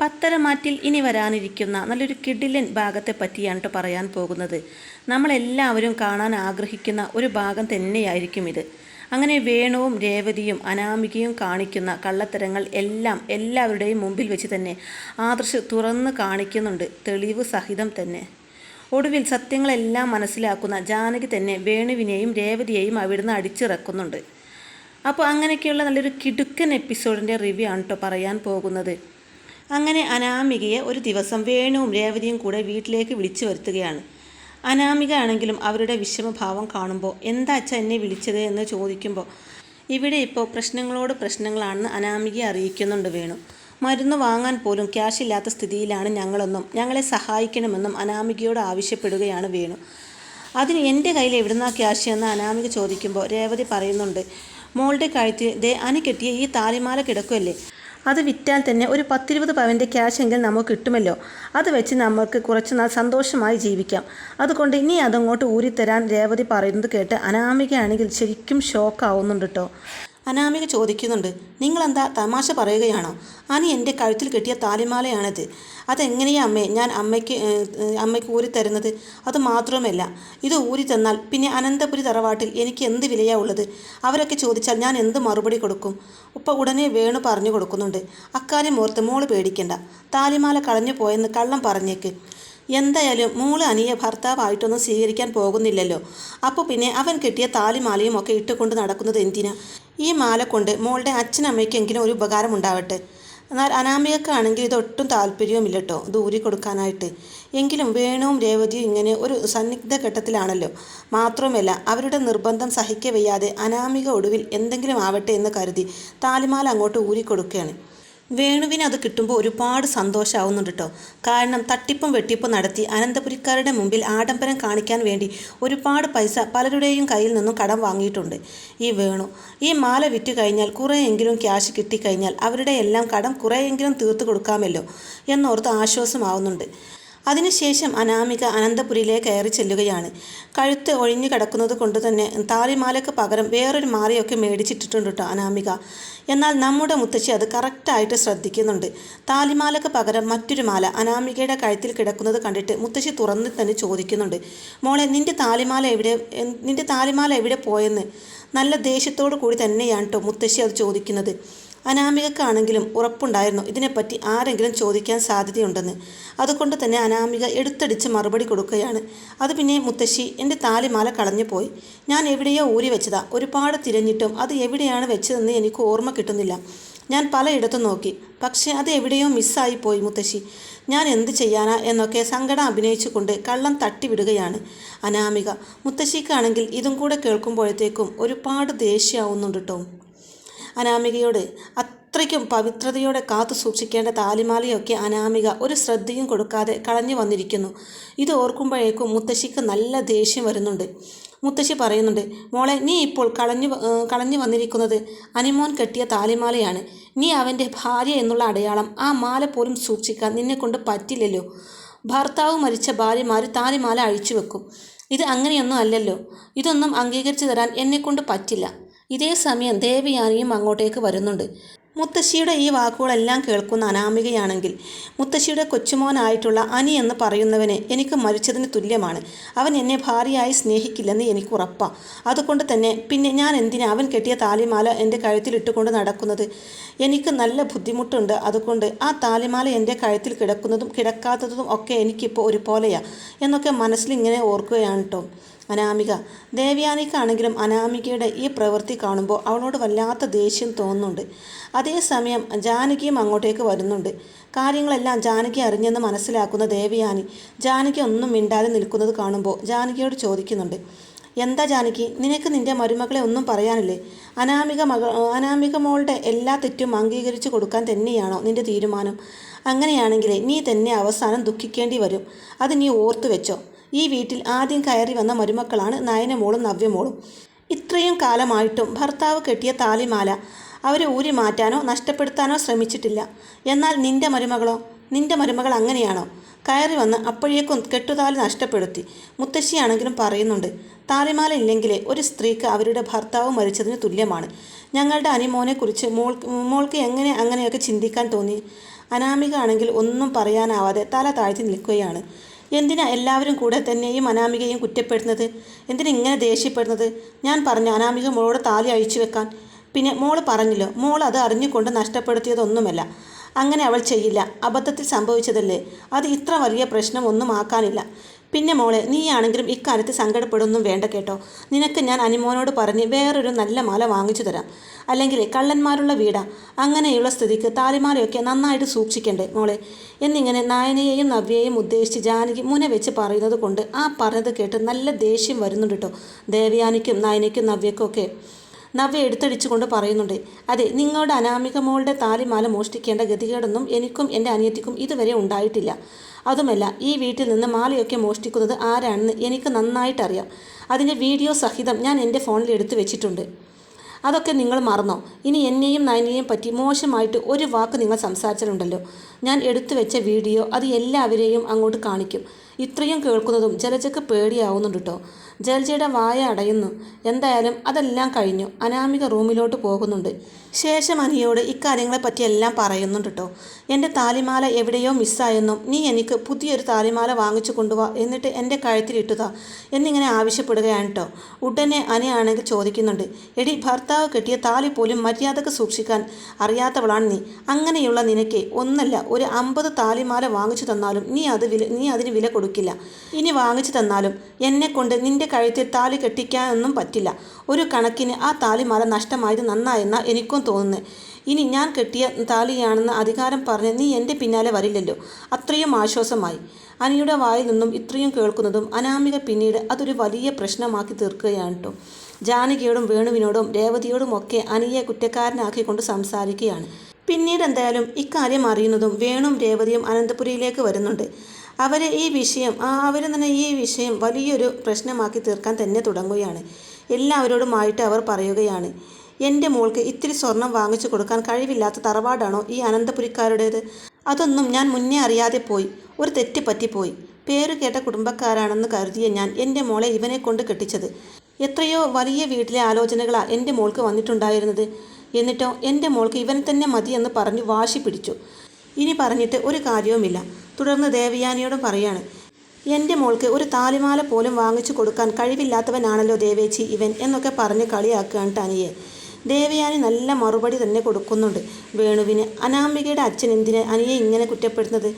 പത്തരമാറ്റിൽ ഇനി വരാനിരിക്കുന്ന നല്ലൊരു കിഡിലൻ ഭാഗത്തെ പറ്റിയാണ് കേട്ടോ പറയാൻ പോകുന്നത്. നമ്മളെല്ലാവരും കാണാൻ ആഗ്രഹിക്കുന്ന ഒരു ഭാഗം തന്നെയായിരിക്കും ഇത്. അങ്ങനെ വേണുവും രേവതിയും അനാമികയും കാണിക്കുന്ന കള്ളത്തരങ്ങൾ എല്ലാം എല്ലാവരുടെയും മുമ്പിൽ വെച്ച് തന്നെ ആദർശ് തുറന്ന് കാണിക്കുന്നുണ്ട് തെളിവ് സഹിതം തന്നെ. ഒടുവിൽ സത്യങ്ങളെല്ലാം മനസ്സിലാക്കുന്ന ജാനകി തന്നെ വേണുവിനെയും രേവതിയെയും അവിടുന്ന് അടിച്ചിറക്കുന്നുണ്ട്. അപ്പോൾ അങ്ങനെയൊക്കെയുള്ള നല്ലൊരു കിടുക്കൻ എപ്പിസോഡിന്റെ റിവ്യൂ ആണ് കേട്ടോ പറയാൻ പോകുന്നത്. അങ്ങനെ അനാമികയെ ഒരു ദിവസം വേണുവും രേവതിയും കൂടെ വീട്ടിലേക്ക് വിളിച്ചു വരുത്തുകയാണ്. അനാമിക ആണെങ്കിലും അവരുടെ വിഷമഭാവം കാണുമ്പോൾ എന്താ അച്ഛ എന്നെ വിളിച്ചത്? എന്ന് ചോദിക്കുമ്പോൾ ഇവിടെ ഇപ്പോൾ പ്രശ്നങ്ങളോട് പ്രശ്നങ്ങളാണെന്ന് അനാമികയെ അറിയിക്കുന്നുണ്ട് വേണു. മരുന്ന് വാങ്ങാൻ പോലും ക്യാഷ് ഇല്ലാത്ത സ്ഥിതിയിലാണ് ഞങ്ങളെന്നും ഞങ്ങളെ സഹായിക്കണമെന്നും അനാമികയോട് ആവശ്യപ്പെടുകയാണ് വേണു. അതിന് എന്റെ കയ്യിൽ എവിടുന്നാ ക്യാഷ്? എന്ന് അനാമിക ചോദിക്കുമ്പോൾ രേവതി പറയുന്നുണ്ട് മോളുടെ കഴുത്തിൽ ദേ അനി കെട്ടിയ ഈ താലിമാല കിടക്കുമല്ലേ അത് വിറ്റാൽ തന്നെ ഒരു പത്തിരുപത് പവന്റെ ക്യാഷ് എങ്കിൽ നമുക്ക് കിട്ടുമല്ലോ. അത് വെച്ച് നമുക്ക് കുറച്ച് നാൾ സന്തോഷമായി ജീവിക്കാം. അതുകൊണ്ട് ഇനി അതങ്ങോട്ട് ഊരിത്തരാൻ രേവതി പറയുന്നത് കേട്ട് അനാമികയാണെങ്കിൽ ശരിക്കും ഷോക്കാവുന്നുണ്ട് കേട്ടോ അനാമിക ചോദിക്കുന്നുണ്ട് നിങ്ങളെന്താ തമാശ പറയുകയാണോ? അനി എന്റെ കഴുത്തിൽ കെട്ടിയ താലിമാലയാണിത്. അതെങ്ങനെയാ അമ്മേ ഞാൻ അമ്മയ്ക്ക് അമ്മയ്ക്ക് ഊരി തരുന്നത്? അത് മാത്രവുമല്ല ഇത് ഊരി തന്നാൽ പിന്നെ അനന്തപുരി തറവാട്ടിൽ എനിക്ക് എന്ത് വിലയാ ഉള്ളത്? അവരൊക്കെ ചോദിച്ചാൽ ഞാൻ എന്ത് മറുപടി കൊടുക്കും? ഉപ്പ ഉടനെ വേണു പറഞ്ഞു കൊടുക്കുന്നുണ്ട് അക്കാര്യം ഓർത്ത് മോൾ പേടിക്കണ്ട. താലിമാല കളഞ്ഞു പോയെന്ന് കള്ളം പറഞ്ഞേക്ക്. എന്തായാലും മോൾ അനിയെ ഭർത്താവായിട്ടൊന്നും സ്വീകരിക്കാൻ പോകുന്നില്ലല്ലോ. അപ്പോൾ പിന്നെ അവൻ കിട്ടിയ താലിമാലയും ഒക്കെ ഇട്ടുകൊണ്ട് നടക്കുന്നത് എന്തിനാ? ഈ മാല കൊണ്ട് മോളുടെ അച്ഛനമ്മയ്ക്കെങ്കിലും ഒരു ഉപകാരം ഉണ്ടാവട്ടെ. എന്നാൽ അനാമികക്കാണെങ്കിൽ ഇതൊട്ടും താല്പര്യവുമില്ല കേട്ടോ ദൂരി കൊടുക്കാനായിട്ട്. എങ്കിലും വേണുവും രേവതിയും ഇങ്ങനെ ഒരു സന്നിഗ്ധ ഘട്ടത്തിലാണല്ലോ. മാത്രവുമല്ല അവരുടെ നിർബന്ധം സഹിക്കവയ്യാതെ അനാമിക ഒടുവിൽ എന്തെങ്കിലും ആവട്ടെ എന്ന് കരുതി താലിമാല അങ്ങോട്ട് ഊരി കൊടുക്കുകയാണ് വേണുവിന് അത് കിട്ടുമ്പോൾ ഒരുപാട് സന്തോഷമാവുന്നുണ്ട് കേട്ടോ കാരണം തട്ടിപ്പും വെട്ടിപ്പും നടത്തി അനന്തപുരിക്കാരുടെ മുമ്പിൽ ആഡംബരം കാണിക്കാൻ വേണ്ടി ഒരുപാട് പൈസ പലരുടെയും കയ്യിൽ നിന്നും കടം വാങ്ങിയിട്ടുണ്ട്. ഈ വേണു ഈ മാല വിറ്റ് കഴിഞ്ഞാൽ കുറേയെങ്കിലും ക്യാഷ് കിട്ടിക്കഴിഞ്ഞാൽ അവരുടെ എല്ലാം കടം കുറേയെങ്കിലും തീർത്തു കൊടുക്കാമല്ലോ എന്നോർത്ത് ആശ്വാസമാവുന്നുണ്ട്. അതിനുശേഷം അനാമിക അനന്തപുരിയിലേക്ക് കയറി ചെല്ലുകയാണ്. കഴുത്ത് ഒഴിഞ്ഞു കിടക്കുന്നത് കൊണ്ട് തന്നെ താലിമാലയ്ക്ക് പകരം വേറൊരു മാറിയൊക്കെ മേടിച്ചിട്ടിട്ടുണ്ട് കേട്ടോ അനാമിക. എന്നാൽ നമ്മുടെ മുത്തശ്ശി അത് കറക്റ്റായിട്ട് ശ്രദ്ധിക്കുന്നുണ്ട്. താലിമാലയ്ക്ക് പകരം മറ്റൊരു മാല അനാമികയുടെ കഴുത്തിൽ കിടക്കുന്നത് കണ്ടിട്ട് മുത്തശ്ശി തുറന്ന് തന്നെ ചോദിക്കുന്നുണ്ട്. മോളെ നിന്റെ താലിമാല എവിടെ? നിന്റെ താലിമാല എവിടെ പോയെന്ന്? നല്ല ദേഷ്യത്തോടു കൂടി തന്നെയാണ് കേട്ടോ മുത്തശ്ശി അത് ചോദിക്കുന്നത്. അനാമികക്കാണെങ്കിലും ഉറപ്പുണ്ടായിരുന്നു. ഇതിനെപ്പറ്റി ആരെങ്കിലും ചോദിക്കാൻ സാധ്യതയുണ്ടെന്ന്. അതുകൊണ്ട് തന്നെ അനാമിക എടുത്തടിച്ച് മറുപടി കൊടുക്കുകയാണ്. അത് പിന്നെ മുത്തശ്ശി എന്റെ താലിമാല കളഞ്ഞു പോയി ഞാൻ എവിടെയോ ഊരി വെച്ചതാ. ഒരുപാട് തിരഞ്ഞിട്ടും അത് എവിടെയാണ് വെച്ചതെന്ന് എനിക്ക് ഓർമ്മ കിട്ടുന്നില്ല. ഞാൻ പലയിടത്തും നോക്കി. പക്ഷേ അത് എവിടെയോ മിസ്സായിപ്പോയി മുത്തശ്ശി. ഞാൻ എന്ത് ചെയ്യാനാ? എന്നൊക്കെ സങ്കടം അഭിനയിച്ചുകൊണ്ട് കള്ളം തട്ടിവിടുകയാണ് അനാമിക. മുത്തശ്ശിക്കാണെങ്കിൽ ഇതും കൂടെ കേൾക്കുമ്പോഴത്തേക്കും ഒരുപാട് ദേഷ്യമാവുന്നുണ്ട് കേട്ടോ അനാമികയോട് അത്രയ്ക്കും പവിത്രതയോടെ കാത്തു സൂക്ഷിക്കേണ്ട താലിമാലയൊക്കെ അനാമിക ഒരു ശ്രദ്ധയും കൊടുക്കാതെ കളഞ്ഞു വന്നിരിക്കുന്നു. ഇത് ഓർക്കുമ്പോഴേക്കും മുത്തശ്ശിക്ക് നല്ല ദേഷ്യം വരുന്നുണ്ട്. മുത്തശ്ശി പറയുന്നുണ്ട് മോളെ നീ ഇപ്പോൾ കളഞ്ഞു കളഞ്ഞു വന്നിരിക്കുന്നത് അനിമോൻ കെട്ടിയ താലിമാലയാണ്. നീ അവന്റെ ഭാര്യ എന്നുള്ള അടയാളം ആ മാല പോലും സൂക്ഷിക്കാൻ നിന്നെക്കൊണ്ട് പറ്റില്ലല്ലോ. ഭർത്താവ് മരിച്ച ഭാര്യമാർ താലിമാല അഴിച്ചു വെക്കും. ഇത് അങ്ങനെയൊന്നും അല്ലല്ലോ. ഇതൊന്നും അംഗീകരിച്ചു തരാൻ എന്നെക്കൊണ്ട് പറ്റില്ല. ഇതേ സമയം ദേവയാനിയും അങ്ങോട്ടേക്ക് വരുന്നുണ്ട്. മുത്തശ്ശിയുടെ ഈ വാക്കുകളെല്ലാം കേൾക്കുന്ന അനാമികയാണെങ്കിൽ മുത്തശ്ശിയുടെ കൊച്ചുമോനായിട്ടുള്ള അനി എന്ന് പറയുന്നവനെ എനിക്ക് മരിച്ചതിന് തുല്യമാണ്. അവൻ എന്നെ ഭാര്യയായി സ്നേഹിക്കില്ലെന്ന് എനിക്ക് ഉറപ്പാണ് അതുകൊണ്ട് തന്നെ പിന്നെ ഞാൻ എന്തിനാ അവൻ കെട്ടിയ താലിമാല എന്റെ കഴുത്തിലിട്ടുകൊണ്ട് നടക്കുന്നത്? എനിക്ക് നല്ല ബുദ്ധിമുട്ടുണ്ട്. അതുകൊണ്ട് ആ താലിമാല എന്റെ കഴുത്തിൽ കിടക്കുന്നതും കിടക്കാത്തതും ഒക്കെ എനിക്കിപ്പോൾ ഒരുപോലെയാണ് എന്നൊക്കെ മനസ്സിലിങ്ങനെ ഓർക്കുകയാണ് കേട്ടോ. അനാമിക. ദേവ്യാനിക്കാണെങ്കിലും അനാമികയുടെ ഈ പ്രവൃത്തി കാണുമ്പോൾ അവളോട് വല്ലാത്ത ദേഷ്യം തോന്നുന്നുണ്ട്. അതേസമയം ജാനകിയും അങ്ങോട്ടേക്ക് വരുന്നുണ്ട്. കാര്യങ്ങളെല്ലാം ജാനകി അറിഞ്ഞെന്ന് മനസ്സിലാക്കുന്ന ദേവയാനി ജാനകി ഒന്നും മിണ്ടാതെ നിൽക്കുന്നത് കാണുമ്പോൾ ജാനകിയോട് ചോദിക്കുന്നുണ്ട്. എന്താ ജാനകി? നിനക്ക് നിന്റെ മരുമകളെ ഒന്നും പറയാനില്ലേ? അനാമിക മക അനാമിക മോളുടെ എല്ലാ തെറ്റും അംഗീകരിച്ചു കൊടുക്കാൻ തന്നെയാണോ നിന്റെ തീരുമാനം? അങ്ങനെയാണെങ്കിൽ നീ തന്നെ അവസാനം ദുഃഖിക്കേണ്ടി വരും. അത് നീ ഓർത്തു വെച്ചോ ഈ വീട്ടിൽ ആദ്യം കയറി വന്ന മരുമക്കളാണ് നയനമോളും നവ്യമോളും. ഇത്രയും കാലമായിട്ടും ഭർത്താവ് കെട്ടിയ താലിമാല അവരെ ഊരി മാറ്റാനോ നഷ്ടപ്പെടുത്താനോ ശ്രമിച്ചിട്ടില്ല. എന്നാൽ നിന്റെ മരുമകളോ? നിന്റെ മരുമകൾ അങ്ങനെയാണോ? കയറി വന്ന് അപ്പോഴേക്കും കെട്ടുതാലി നഷ്ടപ്പെടുത്തി. മുത്തശ്ശിയാണെങ്കിലും പറയുന്നുണ്ട് താലിമാല ഇല്ലെങ്കിലേ ഒരു സ്ത്രീക്ക് അവരുടെ ഭർത്താവ് മരിച്ചതിന് തുല്യമാണ്. ഞങ്ങളുടെ അനിമോനെക്കുറിച്ച് മോൾ മോൾക്ക് എങ്ങനെ അങ്ങനെയൊക്കെ ചിന്തിക്കാൻ തോന്നി? അനാമിക ആണെങ്കിൽ ഒന്നും പറയാനാവാതെ തല താഴ്ത്തി നിൽക്കുകയാണ്. എന്തിനാ എല്ലാവരും കൂടെ തന്നെയും അനാമികയും കുറ്റപ്പെടുന്നത് എന്തിനാ ഇങ്ങനെ ദേഷ്യപ്പെടുന്നത്? ഞാൻ പറഞ്ഞു അനാമിക മോളോട് താലി അഴിച്ചു വെക്കാൻ. പിന്നെ മോൾ പറഞ്ഞല്ലോ മോൾ അത് അറിഞ്ഞുകൊണ്ട് നഷ്ടപ്പെടുത്തിയതൊന്നുമല്ല. അങ്ങനെ അവൾ ചെയ്യില്ല. അബദ്ധത്തിൽ സംഭവിച്ചതല്ലേ? അത് ഇത്ര വലിയ പ്രശ്നം ഒന്നും ആക്കാനില്ല. പിന്നെ മോളെ നീയാണെങ്കിലും ഇക്കാര്യത്തിൽ സങ്കടപ്പെടുന്നും വേണ്ട കേട്ടോ. നിനക്ക് ഞാൻ അനിമോനോട് പറഞ്ഞ് വേറൊരു നല്ല മാല വാങ്ങിച്ചു തരാം. അല്ലെങ്കിൽ കള്ളന്മാരുള്ള വീടാ. അങ്ങനെയുള്ള സ്ഥിതിക്ക് താലിമാലയൊക്കെ നന്നായിട്ട് സൂക്ഷിക്കണ്ടേ മോളെ? എന്നിങ്ങനെ നായനയെയും നവ്യയെയും ഉദ്ദേശിച്ച് ജാനകി മുന വെച്ച് പറയുന്നത് കൊണ്ട് ആ പറഞ്ഞത് കേട്ട് നല്ല ദേഷ്യം വരുന്നുണ്ട് കേട്ടോ. ദേവയാനിക്കും നായനയ്ക്കും നവ്യക്കും ഒക്കെ നവ്യ എടുത്തടിച്ചുകൊണ്ട് പറയുന്നുണ്ട് അതെ നിങ്ങളുടെ അനാമിക മോളുടെ താലിമാല മോഷ്ടിക്കേണ്ട ഗതികേടൊന്നും എനിക്കും എന്റെ അനിയത്തിക്കും ഇതുവരെ ഉണ്ടായിട്ടില്ല. അതുമല്ല ഈ വീട്ടിൽ നിന്ന് മാലയൊക്കെ മോഷ്ടിക്കുന്നത് ആരാണെന്ന് എനിക്ക് നന്നായിട്ടറിയാം. അതിന്റെ വീഡിയോ സഹിതം ഞാൻ എന്റെ ഫോണിൽ എടുത്തു വെച്ചിട്ടുണ്ട്. അതൊക്കെ നിങ്ങൾ മറന്നോ? ഇനി എന്നെയും നയനെയും പറ്റി മോശമായിട്ട് ഒരു വാക്ക് നിങ്ങൾ സംസാരിച്ചിട്ടുണ്ടല്ലോ ഞാൻ എടുത്തു വെച്ച വീഡിയോ അത് എല്ലാവരെയും അങ്ങോട്ട് കാണിക്കും. ഇത്രയും കേൾക്കുന്നതും ജലജക്ക് പേടിയാവുന്നുണ്ട് കേട്ടോ. ജലജയുടെ വായ അടയുന്നു. എന്തായാലും അതെല്ലാം കഴിഞ്ഞു. അനാമിക റൂമിലോട്ട് പോകുന്നുണ്ട്. ശേഷം അനിയോട് ഇക്കാര്യങ്ങളെപ്പറ്റി എല്ലാം പറയുന്നുണ്ട് കേട്ടോ എന്റെ താലിമാല എവിടെയോ മിസ്സായെന്നും നീ എനിക്ക് പുതിയൊരു താലിമാല വാങ്ങിച്ചു കൊണ്ടുവാ എന്നിട്ട് എന്റെ കഴുത്തിൽ ഇട്ടുതാ എന്നിങ്ങനെ ആവശ്യപ്പെടുകയാണ് കേട്ടോ ഉടനെ അനിയാണെങ്കിൽ ചോദിക്കുന്നുണ്ട് എടി ഭർത്താവ് കെട്ടിയ താലി പോലും മര്യാദയ്ക്ക് സൂക്ഷിക്കാൻ അറിയാത്തവളാണ് നീ. അങ്ങനെയുള്ള നിനക്ക് ഒന്നല്ല ഒരു അമ്പത് താലിമാല വാങ്ങിച്ചു തന്നാലും നീ അത് വില നീ അതിന് വില കൊടുക്കില്ല. ഇനി വാങ്ങിച്ചു തന്നാലും എന്നെ കൊണ്ട് നിന്റെ കഴുത്തിൽ താലി കെട്ടിക്കാനൊന്നും പറ്റില്ല. ഒരു കണക്കിന് ആ താലിമാല നഷ്ടമായത് നന്നായെന്നാ എനിക്കും തോന്നുന്നത് ഇനി ഞാൻ കെട്ടിയ താലിയാണെന്ന് അധികാരം പറഞ്ഞ് നീ എന്റെ പിന്നാലെ വരില്ലല്ലോ. അത്രയും ആശ്വാസമായി. അനിയുടെ വായിൽ നിന്നും ഇത്രയും കേൾക്കുന്നതും അനാമിക പിന്നീട് അതൊരു വലിയ പ്രശ്നമാക്കി തീർക്കുകയാണ് കേട്ടോ ജാനകിയോടും വേണുവിനോടും രേവതിയോടും ഒക്കെ അനിയെ കുറ്റക്കാരനാക്കിക്കൊണ്ട് സംസാരിക്കുകയാണ്. പിന്നീട് എന്തായാലും ഇക്കാര്യം അറിയുന്നതും വേണും രേവതിയും അനന്തപുരിയിലേക്ക് വരുന്നുണ്ട്. അവരെ ഈ വിഷയം അവർ തന്നെ ഈ വിഷയം വലിയൊരു പ്രശ്നമാക്കി തീർക്കാൻ തന്നെ തുടങ്ങുകയാണ്. എല്ലാവരോടുമായിട്ട് അവർ പറയുകയാണ് എന്റെ മോൾക്ക് ഇത്തിരി സ്വർണം വാങ്ങിച്ചു കൊടുക്കാൻ കഴിവില്ലാത്ത തറവാടാണോ ഈ അനന്തപുരിക്കാരുടേത്? അതൊന്നും ഞാൻ മുന്നേ അറിയാതെ പോയി ഒരു തെറ്റ് പറ്റിപ്പോയി. പേര് കേട്ട കുടുംബക്കാരാണെന്ന് കരുതിയ ഞാൻ എന്റെ മോളെ ഇവനെ കൊണ്ട് കെട്ടിച്ചത്. എത്രയോ വലിയ വീട്ടിലെ ആലോചനകളാണ് എന്റെ മോൾക്ക് വന്നിട്ടുണ്ടായിരുന്നത്. എന്നിട്ടോ എന്റെ മോൾക്ക് ഇവനെ തന്നെ മതിയെന്ന് പറഞ്ഞു വാശി പിടിച്ചു. ഇനി പറഞ്ഞിട്ട് ഒരു കാര്യവുമില്ല. തുടർന്ന് ദേവയാനിയോടും പറയാണ് എന്റെ മോൾക്ക് ഒരു താലിമാല പോലും വാങ്ങിച്ചു കൊടുക്കാൻ കഴിവില്ലാത്തവനാണല്ലോ ദേവേച്ചി ഇവൻ എന്നൊക്കെ പറഞ്ഞ് കളിയാക്കുകയാണ് തനിയെ. ദേവയാനി നല്ല മറുപടി തന്നെ കൊടുക്കുന്നുണ്ട്. വേണുവിന് അനാമികയുടെ അച്ഛൻ എന്തിന് അനിയെ ഇങ്ങനെ കുറ്റപ്പെടുന്നത്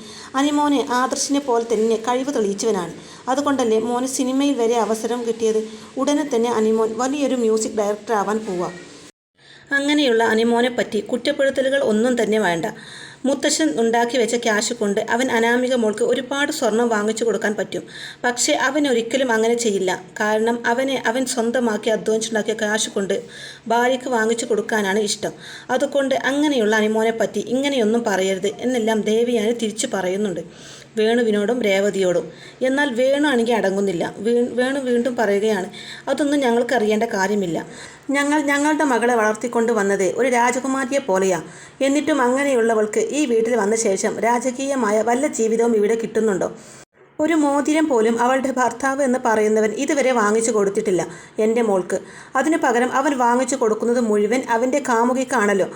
അനിമോനെ ആദർശിനെ പോലെ തന്നെ കഴിവ് തെളിയിച്ചവനാണ്. അതുകൊണ്ടല്ലേ മോന് സിനിമയിൽ വരെ അവസരം കിട്ടിയത്? ഉടനെ തന്നെ അനിമോൻ വലിയൊരു മ്യൂസിക് ഡയറക്ടർ ആവാൻ പോവാം. അങ്ങനെയുള്ള അനിമോനെ പറ്റി കുറ്റപ്പെടുത്തലുകൾ ഒന്നും തന്നെ വേണ്ട. മുത്തശ്ശൻ ഉണ്ടാക്കി വെച്ച ക്യാഷ് കൊണ്ട് അവൻ അനാമിക മോൾക്ക് ഒരുപാട് സ്വർണം വാങ്ങിച്ചു കൊടുക്കാൻ പറ്റും. പക്ഷേ അവൻ ഒരിക്കലും അങ്ങനെ ചെയ്യില്ല. കാരണം അവനെ അവൻ സ്വന്തമാക്കി അധ്വാനിച്ചുണ്ടാക്കിയ ക്യാഷ് കൊണ്ട് ഭാര്യയ്ക്ക് വാങ്ങിച്ചു കൊടുക്കാനാണ് ഇഷ്ടം. അതുകൊണ്ട് അങ്ങനെയുള്ള അനിമോനെ പറ്റി ഇങ്ങനെയൊന്നും പറയരുത്. എന്നെല്ലാം ദേവിയാനി തിരിച്ചു പറയുന്നുണ്ട്. വേണുവിനോടും രേവതിയോടും. എന്നാൽ വേണു ആണെങ്കിൽ അടങ്ങുന്നില്ല. വേണു വീണ്ടും പറയുകയാണ് അതൊന്നും ഞങ്ങൾക്ക് അറിയേണ്ട കാര്യമില്ല. ഞങ്ങൾ ഞങ്ങളുടെ മകളെ വളർത്തിക്കൊണ്ട് വന്നത് ഒരു രാജകുമാരിയെ പോലെയാ. എന്നിട്ടും അങ്ങനെയുള്ളവൾക്ക് ഈ വീട്ടിൽ വന്ന ശേഷം രാജകീയമായ വല്ല ജീവിതവും ഇവിടെ കിട്ടുന്നുണ്ടോ? ഒരു മോതിരം പോലും അവളുടെ ഭർത്താവ് എന്ന് പറയുന്നവൻ ഇതുവരെ വാങ്ങിച്ചു കൊടുത്തിട്ടില്ല എന്റെ മോൾക്ക്. അതിനു പകരം അവൻ വാങ്ങിച്ചു കൊടുക്കുന്നത് മുഴുവൻ അവന്റെ കാമുകിക്കാണല്ലോ.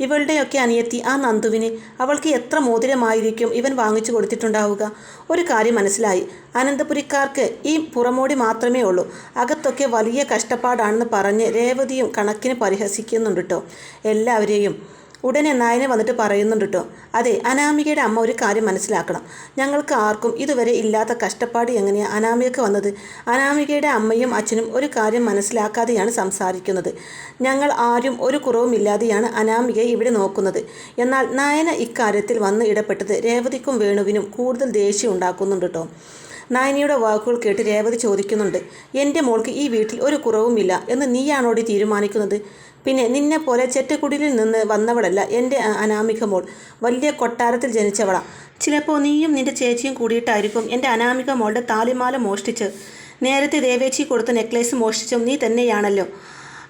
ഇവളുടെയൊക്കെ അനിയത്തി ആ നന്ദുവിന് അവൾക്ക് എത്ര മോതിരമായിരിക്കും ഇവൻ വാങ്ങിച്ചു കൊടുത്തിട്ടുണ്ടാവുക? ഒരു കാര്യം മനസ്സിലായി. അനന്തപുരിക്കാർക്ക് ഈ പുറമോടി മാത്രമേ ഉള്ളൂ. അകത്തൊക്കെ വലിയ കഷ്ടപ്പാടാണെന്ന് പറഞ്ഞ് രേവതിയും കണക്കിന് പരിഹസിക്കുന്നുണ്ട് കേട്ടോ എല്ലാവരെയും ഉടനെ നയന വന്നിട്ട് പറയുന്നുണ്ട് കേട്ടോ അതെ അനാമികയുടെ അമ്മ ഒരു കാര്യം മനസ്സിലാക്കണം. ഞങ്ങൾക്ക് ആർക്കും ഇതുവരെ ഇല്ലാത്ത കഷ്ടപ്പാട് എങ്ങനെയാണ് അനാമികക്ക് വന്നത്? അനാമികയുടെ അമ്മയും അച്ഛനും ഒരു കാര്യം മനസ്സിലാക്കാതെയാണ് സംസാരിക്കുന്നത്. ഞങ്ങൾ ആരും ഒരു കുറവുമില്ലാതെയാണ് അനാമികയെ ഇവിടെ നോക്കുന്നത്. എന്നാൽ നയന ഇക്കാര്യത്തിൽ വന്ന് ഇടപെട്ടത് രേവതിക്കും വേണുവിനും കൂടുതൽ ദേഷ്യം ഉണ്ടാക്കുന്നുണ്ട് കേട്ടോ നായനിയുടെ വാക്കുകൾ കേട്ട് രേവതി ചോദിക്കുന്നുണ്ട് എന്റെ മോൾക്ക് ഈ വീട്ടിൽ ഒരു കുറവുമില്ല എന്ന് നീയാണോടി തീരുമാനിക്കുന്നത്? പിന്നെ നിന്നെ പോലെ ചെറ്റക്കുടിലിൽ നിന്ന് വന്നവളല്ല എന്റെ അനാമിക മോൾ. വലിയ കൊട്ടാരത്തിൽ ജനിച്ചവളാ. ചിലപ്പോൾ നീയും നിന്റെ ചേച്ചിയും കൂടിയിട്ടായിരിക്കും എന്റെ അനാമിക മോളുടെ താലിമാല മോഷ്ടിച്ച്. നേരത്തെ ദേവേച്ചി കൊടുത്ത നെക്ലേസ് മോഷ്ടിച്ചും നീ തന്നെയാണല്ലോ.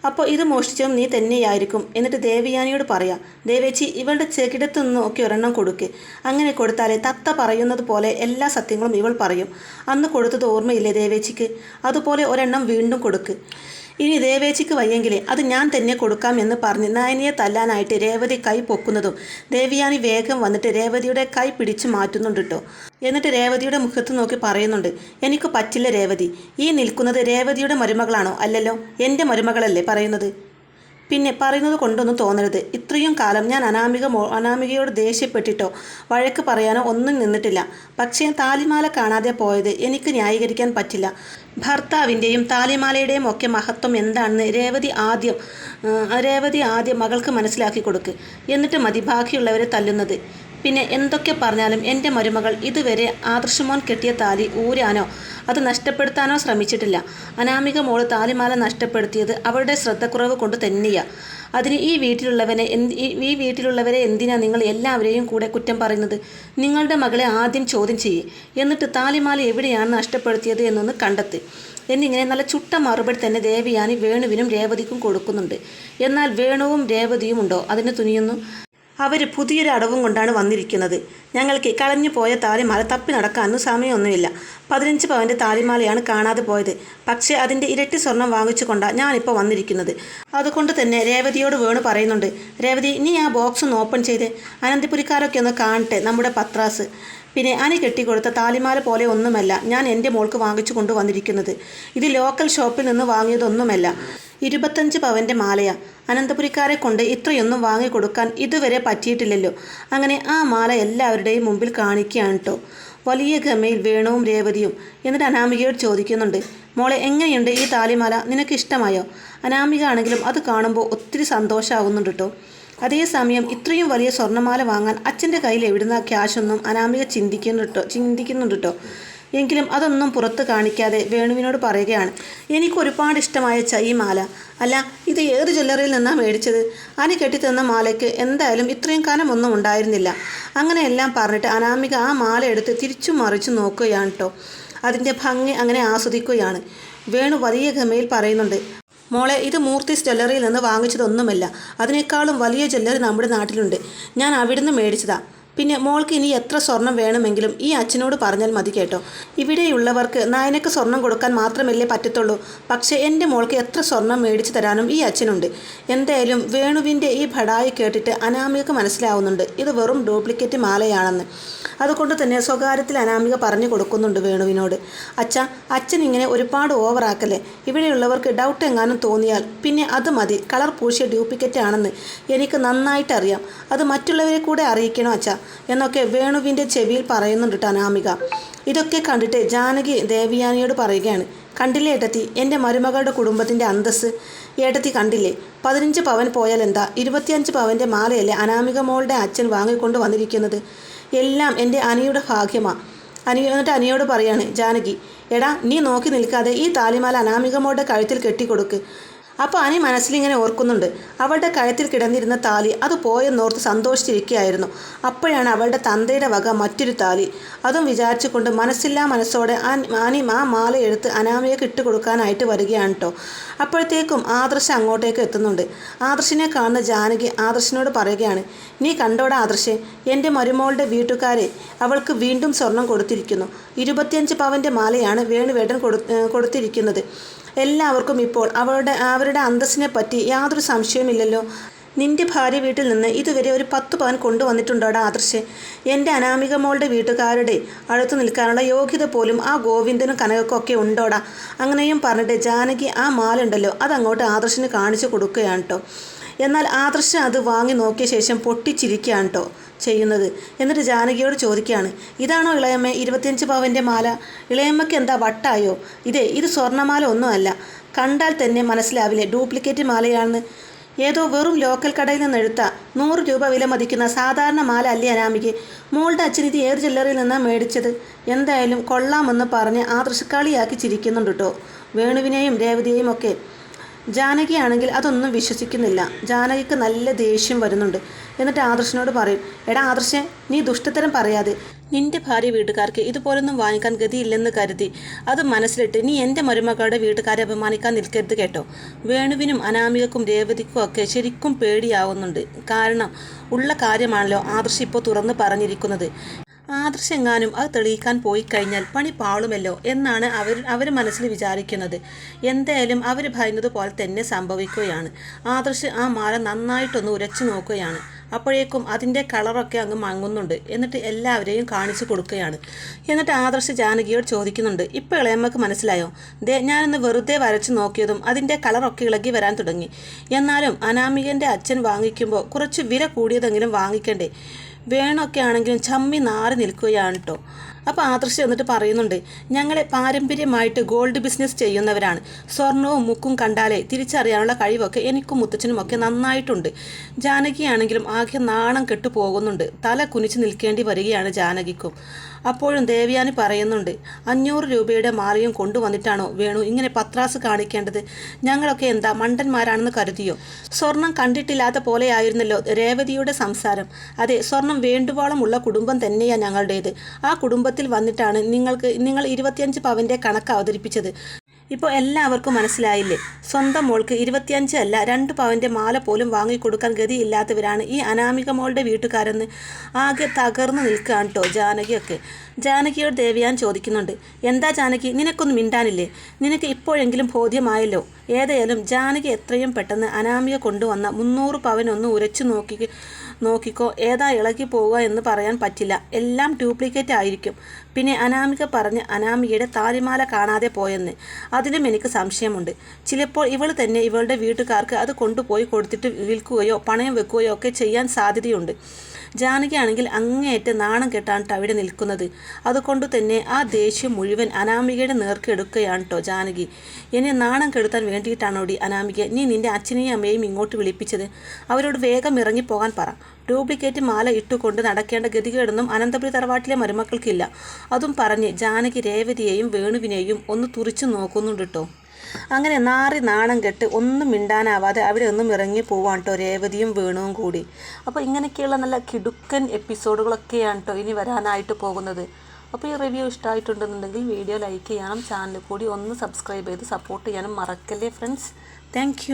അപ്പോൾ ഇത് മോഷ്ടിച്ചും നീ തന്നെയായിരിക്കും എന്നിട്ട് ദേവയാനിയോട് പറയാം. ദേവേച്ചി ഇവളുടെ ചെകിടത്തു നിന്നും ഒക്കെ ഒരെണ്ണം കൊടുക്ക്. അങ്ങനെ കൊടുത്താലേ തത്ത പറയുന്നത് പോലെ എല്ലാ സത്യങ്ങളും ഇവൾ പറയും. അന്ന് കൊടുത്തത് ഓർമ്മയില്ലേ ദേവേച്ചിക്ക്? അതുപോലെ ഒരെണ്ണം വീണ്ടും കൊടുക്ക്. ഇനി ദേവേച്ചിക്ക് വയ്യെങ്കിൽ അത് ഞാൻ തന്നെ കൊടുക്കാം എന്ന് പറഞ്ഞ് നയനിയെ തല്ലാനായിട്ട് രേവതി കൈ പൊക്കുന്നതും ദേവിയാനി വേഗം വന്നിട്ട് രേവതിയുടെ കൈ പിടിച്ചു മാറ്റുന്നുണ്ട് കേട്ടോ എന്നിട്ട് രേവതിയുടെ മുഖത്ത് നോക്കി പറയുന്നുണ്ട് എനിക്ക് പറ്റില്ല രേവതി. ഈ നിൽക്കുന്നത് രേവതിയുടെ മരുമകളാണോ? അല്ലല്ലോ എന്റെ മരുമകളല്ലേ പറയുന്നത്? പിന്നെ പറയുന്നത് കൊണ്ടൊന്നും തോന്നരുത്. ഇത്രയും കാലം ഞാൻ അനാമിക അനാമികയോട് ദേഷ്യപ്പെട്ടിട്ടോ വഴക്ക് പറയാനോ ഒന്നും നിന്നിട്ടില്ല. പക്ഷേ താലിമാല കാണാതെ പോയത് എനിക്ക് ന്യായീകരിക്കാൻ പറ്റില്ല. ഭർത്താവിന്റെയും താലിമാലയുടെയും ഒക്കെ മഹത്വം എന്താണെന്ന് രേവതി ആദ്യം രേവതി ആദ്യം മകൾക്ക് മനസ്സിലാക്കി കൊടുക്ക്. എന്നിട്ട് മതി ബാക്കിയുള്ളവരെ തല്ലുന്നത്. പിന്നെ എന്തൊക്കെ പറഞ്ഞാലും എന്റെ മരുമകൾ ഇതുവരെ ആദർശമോൻ കെട്ടിയ താലി ഊരാനോ അത് നഷ്ടപ്പെടുത്താനോ ശ്രമിച്ചിട്ടില്ല. അനാമിക മോൾ താലിമാല നഷ്ടപ്പെടുത്തിയത് അവളുടെ ശ്രദ്ധക്കുറവ് കൊണ്ട് തന്നെയാണ് അതിന് ഈ വീട്ടിലുള്ളവനെ ഈ വീട്ടിലുള്ളവരെ എന്തിനാ നിങ്ങൾ എല്ലാവരെയും കൂടെ കുറ്റം പറയുന്നത്? നിങ്ങളുടെ മകളെ ആദ്യം ചോദ്യം ചെയ്യേ. എന്നിട്ട് താലിമാല എവിടെയാണ് നഷ്ടപ്പെടുത്തിയത് എന്നൊന്ന് കണ്ടെത്തി. എന്നിങ്ങനെ നല്ല ചുട്ട മറുപടി തന്നെ ദേവിയാനി വേണുവിനും രേവതിക്കും കൊടുക്കുന്നുണ്ട്. എന്നാൽ വേണുവും രേവതിയും ഉണ്ടോ? അതിന് തുനിയുന്നു. അവർ പുതിയൊരു അടവും കൊണ്ടാണ് വന്നിരിക്കുന്നത്. ഞങ്ങൾക്ക് കളഞ്ഞു പോയ താലിമാല തപ്പി നടക്കാനും സമയമൊന്നുമില്ല. പതിനഞ്ച് പവന്റെ താലിമാലയാണ് കാണാതെ പോയത്. പക്ഷേ അതിന്റെ ഇരട്ടി സ്വർണം വാങ്ങിച്ചു കൊണ്ടാണ് ഞാനിപ്പോൾ വന്നിരിക്കുന്നത്. അതുകൊണ്ട് തന്നെ രേവതിയോട് വേണു പറയുന്നുണ്ട്. രേവതി നീ ആ ബോക്സ് ഒന്ന് ഓപ്പൺ ചെയ്ത്. അനന്തപുരിക്കാരൊക്കെ ഒന്ന് കാണട്ടെ നമ്മുടെ പത്രാസ്. പിന്നെ അനി കെട്ടിക്കൊടുത്ത താലിമാല പോലെ ഒന്നുമല്ല ഞാൻ എന്റെ മോൾക്ക് വാങ്ങിച്ചു കൊണ്ടുവന്നിരിക്കുന്നത്. ഇത് ലോക്കൽ ഷോപ്പിൽ നിന്ന് വാങ്ങിയതൊന്നുമല്ല. ഇരുപത്തഞ്ച് പവന്റെ മാലയാ. അനന്തപുരിക്കാരെ കൊണ്ട് ഇത്രയൊന്നും വാങ്ങിക്കൊടുക്കാൻ ഇതുവരെ പറ്റിയിട്ടില്ലല്ലോ. അങ്ങനെ ആ മാല എല്ലാവരുടെയും മുമ്പിൽ കാണിക്കുകയാണ് കേട്ടോ വലിയ ഗമയിൽ വേണുവും രേവതിയും. എന്നിട്ട് അനാമികയോട് ചോദിക്കുന്നുണ്ട് മോളെ എങ്ങനെയുണ്ട് ഈ താലിമാല? നിനക്ക് ഇഷ്ടമായോ? അനാമിക ആണെങ്കിലും അത് കാണുമ്പോൾ ഒത്തിരി സന്തോഷമാകുന്നുണ്ട് കേട്ടോ അതേസമയം ഇത്രയും വലിയ സ്വർണമാല വാങ്ങാൻ അച്ഛന്റെ കയ്യിൽ എവിടുന്ന ക്യാഷൊന്നും അനാമിക ചിന്തിക്കുന്നുട്ടോ ചിന്തിക്കുന്നുണ്ട് കേട്ടോ എങ്കിലും അതൊന്നും പുറത്ത് കാണിക്കാതെ വേണുവിനോട് പറയുകയാണ്. എനിക്ക് ഒരുപാട് ഇഷ്ടമായ ചൈ മാല. അല്ല ഇത് ഏത് ജ്വല്ലറിയിൽ നിന്നാണ് മേടിച്ചത്? അനി കെട്ടിത്തന്ന മാലയ്ക്ക് എന്തായാലും ഇത്രയും കനമൊന്നും ഉണ്ടായിരുന്നില്ല. അങ്ങനെയെല്ലാം പറഞ്ഞിട്ട് അനാമിക ആ മാല എടുത്ത് തിരിച്ചു മറിച്ചു നോക്കുകയാണ് കേട്ടോ അതിന്റെ ഭംഗി അങ്ങനെ ആസ്വദിക്കുകയാണ്. വേണു വലിയ ഗമയിൽ പറയുന്നുണ്ട് മോളെ ഇത് മൂർത്തിസ് ജ്വല്ലറിയിൽ നിന്ന് വാങ്ങിച്ചതൊന്നുമല്ല. അതിനേക്കാളും വലിയ ജ്വല്ലറി നമ്മുടെ നാട്ടിലുണ്ട്. ഞാൻ അവിടുന്ന് മേടിച്ചതാ. പിന്നെ മോൾക്ക് ഇനി എത്ര സ്വർണം വേണമെങ്കിലും ഈ അച്ഛനോട് പറഞ്ഞാൽ മതി കേട്ടോ. ഇവിടെയുള്ളവർക്ക് നായനക്ക് സ്വർണം കൊടുക്കാൻ മാത്രമല്ലേ പറ്റത്തുള്ളൂ. പക്ഷേ എന്റെ മോൾക്ക് എത്ര സ്വർണം മേടിച്ചു തരാനും ഈ അച്ഛനുണ്ട്. എന്തായാലും വേണുവിന്റെ ഈ ഭടായി കേട്ടിട്ട് അനാമികക്ക് മനസ്സിലാവുന്നുണ്ട്. ഇത് വെറും ഡ്യൂപ്ലിക്കേറ്റ് മാലയാണെന്ന്. അതുകൊണ്ട് തന്നെ സ്വകാര്യത്തിൽ അനാമിക പറഞ്ഞു കൊടുക്കുന്നുണ്ട് വേണുവിനോട്. അച്ഛ അച്ഛൻ ഇങ്ങനെ ഒരുപാട് ഓവറാക്കല്ലേ ഇവിടെയുള്ളവർക്ക് ഡൗട്ട് എങ്ങാനും തോന്നിയാൽ പിന്നെ അത് മതി. കളർ പൂശിയ ഡ്യൂപ്ലിക്കേറ്റ് ആണെന്ന് എനിക്ക് നന്നായിട്ട് അറിയാം. അത് മറ്റുള്ളവരെ കൂടെ അറിയിക്കണോ അച്ഛ? എന്നൊക്കെ വേണുവിന്റെ ചെവിയിൽ പറയുന്നുണ്ട് അനാമിക. ഇതൊക്കെ കണ്ടിട്ട് ജാനകി ദേവിയാനിയോട് പറയുകയാണ്. കണ്ടില്ലേ ഏട്ടത്തി എന്റെ മരുമകളുടെ കുടുംബത്തിന്റെ അന്തസ്സ്? ഏട്ടത്തി കണ്ടില്ലേ? പതിനഞ്ച് പവൻ പോയാൽ എന്താ? ഇരുപത്തിയഞ്ച് പവന്റെ മാലയല്ലേ അനാമിക മോളുടെ അച്ഛൻ വാങ്ങിക്കൊണ്ട് വന്നിരിക്കുന്നത്? എല്ലാം എന്റെ അനിയുടെ ഭാഗ്യമാണ് അനി എന്നിട്ട് അനിയോട് പറയാണ് ജാനകി എടാ നീ നോക്കി നിൽക്കാതെ ഈ താലിമാല അനാമികമോടെ കഴുത്തിൽ കെട്ടിക്കൊടുക്ക്. അപ്പോൾ അനി മനസ്സിലിങ്ങനെ ഓർക്കുന്നുണ്ട്. അവളുടെ കഴുത്തിൽ കിടന്നിരുന്ന താലി അത് പോയെന്നോർത്ത് സന്തോഷിച്ചിരിക്കുകയായിരുന്നു. അപ്പോഴാണ് അവളുടെ തന്തയുടെ വക മറ്റൊരു താലി. അതും വിചാരിച്ചുകൊണ്ട് മനസ്സില്ലാ മനസ്സോടെ ആനി ആ മാല എടുത്ത് അനാമയൊക്കെ ഇട്ട് കൊടുക്കാനായിട്ട് വരികയാണ് കേട്ടോ അപ്പോഴത്തേക്കും ആദർശ അങ്ങോട്ടേക്ക് എത്തുന്നുണ്ട്. ആദർശിനെ കാണുന്ന ജാനകി ആദർശിനോട് പറയുകയാണ് നീ കണ്ടോടാ ആദർശെ എന്റെ മരുമോളുടെ വീട്ടുകാരെ അവൾക്ക് വീണ്ടും സ്വർണം കൊടുത്തിരിക്കുന്നു. ഇരുപത്തിയഞ്ച് പവന്റെ മാലയാണ് വേണുവേട്ടൻ കൊടു കൊടുത്തിരിക്കുന്നത്. എല്ലാവർക്കും ഇപ്പോൾ അവരുടെ അവരുടെ അന്തസ്സിനെ പറ്റി യാതൊരു സംശയവുമില്ലല്ലോ. നിന്റെ ഭാര്യ വീട്ടിൽ നിന്ന് ഇതുവരെ ഒരു പത്ത് പവൻ കൊണ്ടുവന്നിട്ടുണ്ടോടാ ആദർശ്? എന്റെ അനാമിക മോളുടെ വീട്ടുകാരുടെ അടുത്ത് നിൽക്കാനുള്ള യോഗ്യത പോലും ആ ഗോവിന്ദനും കനകക്കൊക്കെ ഉണ്ടോടാ? അങ്ങനെയും പറഞ്ഞിട്ട് ജാനകി ആ മാലുണ്ടല്ലോ അതങ്ങോട്ട് ആദർശിന് കാണിച്ചു കൊടുക്കുകയാണ് കേട്ടോ എന്നാൽ ആദർശ അത് വാങ്ങി നോക്കിയ ശേഷം പൊട്ടിച്ചിരിക്കുകയാണ് കേട്ടോ ചെയ്യുന്നത്. എന്നിട്ട് ജാനകിയോട് ചോദിക്കുകയാണ് ഇതാണോ ഇളയമ്മ ഇരുപത്തിയഞ്ച് പവന്റെ മാല? ഇളയമ്മയ്ക്ക് എന്താ വട്ടായോ? ഇതേ ഇത് സ്വർണമാല ഒന്നുമല്ല കണ്ടാൽ തന്നെ മനസ്സിലാവില്ലേ ഡ്യൂപ്ലിക്കേറ്റ് മാലയാണെന്ന്? ഏതോ വെറും ലോക്കൽ കടയിൽ നിന്ന് എടുത്ത നൂറ് രൂപ വില മതിക്കുന്ന സാധാരണ മാല അല്ലേ അനാമിക്ക് മോളുടെ അച്ഛൻ ഇത് ഏത് ജ്വല്ലറിയിൽ നിന്നാണ് മേടിച്ചത്? എന്തായാലും കൊള്ളാമെന്ന് പറഞ്ഞ് ആ തൃശക്കാളിയാക്കി ചിരിക്കുന്നുണ്ട് കേട്ടോ വേണുവിനെയും രേവതിയെയും ഒക്കെ ജാനകിയാണെങ്കിൽ അതൊന്നും വിശ്വസിക്കുന്നില്ല. ജാനകിക്ക് നല്ല ദേഷ്യം വരുന്നുണ്ട്. എന്നിട്ട് ആദർശനോട് പറയും എടാ ആദർശൻ നീ ദുഷ്ടത്തരം പറയാതെ. നിന്റെ ഭാര്യ വീട്ടുകാർക്ക് ഇതുപോലൊന്നും വാങ്ങിക്കാൻ ഗതിയില്ലെന്ന് കരുതി. അത് മനസ്സിലിട്ട് നീ എന്റെ മരുമകളുടെ വീട്ടുകാരെ അപമാനിക്കാൻ നിൽക്കരുത് കേട്ടോ. വേണുവിനും അനാമികക്കും രേവതിക്കും ഒക്കെ ശരിക്കും പേടിയാവുന്നുണ്ട്. കാരണം ഉള്ള കാര്യമാണല്ലോ ആദർശ് ഇപ്പോൾ തുറന്ന് പറഞ്ഞിരിക്കുന്നത്. ആദർശെങ്ങാനും അത് തെളിയിക്കാൻ പോയി കഴിഞ്ഞാൽ പണി പാളുമല്ലോ എന്നാണ് അവർ അവർ മനസ്സിൽ വിചാരിക്കുന്നത്. എന്തായാലും അവർ ഭയന്നത് പോലെ തന്നെ സംഭവിക്കുകയാണ്. ആദർശ് ആ മാല നന്നായിട്ടൊന്ന് ഉരച്ചു നോക്കുകയാണ്. അപ്പോഴേക്കും അതിന്റെ കളറൊക്കെ അങ്ങ് മങ്ങുന്നുണ്ട്. എന്നിട്ട് എല്ലാവരെയും കാണിച്ചു കൊടുക്കുകയാണ്. എന്നിട്ട് ആദർശ് ജാനകിയോട് ചോദിക്കുന്നുണ്ട് ഇപ്പോൾ ഇളയമ്മക്ക് മനസ്സിലായോ? ദേ ഞാനൊന്ന് വെറുതെ വരച്ചു നോക്കിയതും അതിന്റെ കളറൊക്കെ ഇളകി വരാൻ തുടങ്ങി. എന്നാലും അനാമികന്റെ അച്ഛൻ വാങ്ങിക്കുമ്പോൾ കുറച്ച് വില കൂടിയതെങ്കിലും വാങ്ങിക്കണ്ടേ? വേണമൊക്കെ ആണെങ്കിലും ചമ്മി നാറി നിൽക്കുകയാണ് കേട്ടോ അപ്പോൾ ആദർശ് എന്നിട്ട് പറയുന്നുണ്ട് ഞങ്ങളെ പാരമ്പര്യമായിട്ട് ഗോൾഡ് ബിസിനസ് ചെയ്യുന്നവരാണ്. സ്വർണവും മുക്കും കണ്ടാലേ തിരിച്ചറിയാനുള്ള കഴിവൊക്കെ എനിക്കും മുത്തച്ഛനും ഒക്കെ നന്നായിട്ടുണ്ട്. ജാനകിയാണെങ്കിലും ആകെ നാണം കെട്ടു പോകുന്നുണ്ട് തല കുനിച്ച് നിൽക്കേണ്ടി വരികയാണ് ജാനകിക്കും. അപ്പോഴും ദേവയാനി പറയുന്നുണ്ട് അഞ്ഞൂറ് രൂപയുടെ മാലയും കൊണ്ടുവന്നിട്ടാണോ വേണു ഇങ്ങനെ പത്രാസ് കാണിക്കേണ്ടത്? ഞങ്ങളൊക്കെ എന്താ മണ്ടന്മാരാണെന്ന് കരുതിയോ? സ്വർണം കണ്ടിട്ടില്ലാത്ത പോലെയായിരുന്നല്ലോ രേവതിയുടെ സംസാരം. അതെ സ്വർണം വേണ്ടുവോളമുള്ള കുടുംബം തന്നെയാണ് ഞങ്ങളുടേത്. ആ കുടുംബത്തിൽ വന്നിട്ടാണ് നിങ്ങൾക്ക് നിങ്ങൾ ഇരുപത്തിയഞ്ച് പവന്റെ കണക്ക് അവതരിപ്പിച്ചത്. ഇപ്പോൾ എല്ലാവർക്കും മനസ്സിലായില്ലേ? സ്വന്തം മോൾക്ക് ഇരുപത്തിയഞ്ച് അല്ല രണ്ട് പവന്റെ മാല പോലും വാങ്ങിക്കൊടുക്കാൻ ഗതിയില്ലാത്തവരാണ് ഈ അനാമിക മോളുടെ വീട്ടുകാരെന്ന് ആകെ തകർന്നു നിൽക്കുകയാണ് കേട്ടോ ജാനകിയൊക്കെ. ജാനകിയോട് ദേവിയാൻ ചോദിക്കുന്നുണ്ട് എന്താ ജാനകി നിനക്കൊന്നും മിണ്ടാനില്ലേ? നിനക്ക് ഇപ്പോഴെങ്കിലും ബോധ്യമായല്ലോ? ഏതായാലും ജാനകി എത്രയും പെട്ടെന്ന് അനാമിക കൊണ്ടുവന്ന മുന്നൂറ് പവൻ ഒന്ന് ഉരച്ചു നോക്കി നോക്കിക്കോ ഏതാ ഇളകി പോവുക എന്ന് പറയാൻ പറ്റില്ല. എല്ലാം ഡ്യൂപ്ലിക്കേറ്റ് ആയിരിക്കും. പിന്നെ അനാമിക പറഞ്ഞ് അനാമികയുടെ താലിമാല കാണാതെ പോയെന്ന്. അതിലും എനിക്ക് സംശയമുണ്ട്. ചിലപ്പോൾ ഇവൾ തന്നെ ഇവളുടെ വീട്ടുകാർക്ക് അത് കൊണ്ടുപോയി കൊടുത്തിട്ട് വിൽക്കുകയോ പണയം വെക്കുകയോ ഒക്കെ ചെയ്യാൻ സാധ്യതയുണ്ട്. ജാനകിയാണെങ്കിൽ അങ്ങേയറ്റം നാണം കെട്ടാണ് ട്ടോ അവിടെ നിൽക്കുന്നത്. അതുകൊണ്ട് തന്നെ ആ ദേഷ്യം മുഴുവൻ അനാമികയുടെ നേർക്ക് എടുക്കുകയാണ് കേട്ടോ ജാനകി. എന്നെ നാണം കെടുത്താൻ വേണ്ടിയിട്ടാണോടി അനാമിക? നീ നിന്റെ അച്ഛനെയും അമ്മയെയും ഇങ്ങോട്ട് വിളിപ്പിച്ചത്. അവരോട് വേഗം ഇറങ്ങിപ്പോകാൻ പറ. ഡ്യൂപ്ലിക്കേറ്റ് മാല ഇട്ടുകൊണ്ട് നടക്കേണ്ട ഗതികേടൊന്നും അനന്തപുരി തറവാട്ടിലെ മരുമക്കൾക്കില്ല. അതും പറഞ്ഞ് ജാനകി രേവതിയെയും വേണുവിനെയും ഒന്ന് തുറിച്ചു നോക്കുന്നുണ്ട് കേട്ടോ അങ്ങനെ നാറി നാണം കെട്ട് ഒന്നും മിണ്ടാനാവാതെ അവിടെ ഒന്നും ഇറങ്ങി പോവാണ് കേട്ടോ രേവതിയും വേണുവും കൂടി. അപ്പോൾ ഇങ്ങനെയൊക്കെയുള്ള നല്ല കിടുക്കൻ എപ്പിസോഡുകളൊക്കെയാണ് കേട്ടോ ഇനി വരാനായിട്ട് പോകുന്നത്. അപ്പോൾ ഈ റിവ്യൂ ഇഷ്ടമായിട്ടുണ്ടെന്നുണ്ടെങ്കിൽ വീഡിയോ ലൈക്ക് ചെയ്യണം ചാനൽ കൂടി ഒന്ന് സബ്സ്ക്രൈബ് ചെയ്ത് സപ്പോർട്ട് ചെയ്യാനും മറക്കല്ലേ ഫ്രണ്ട്സ്? താങ്ക്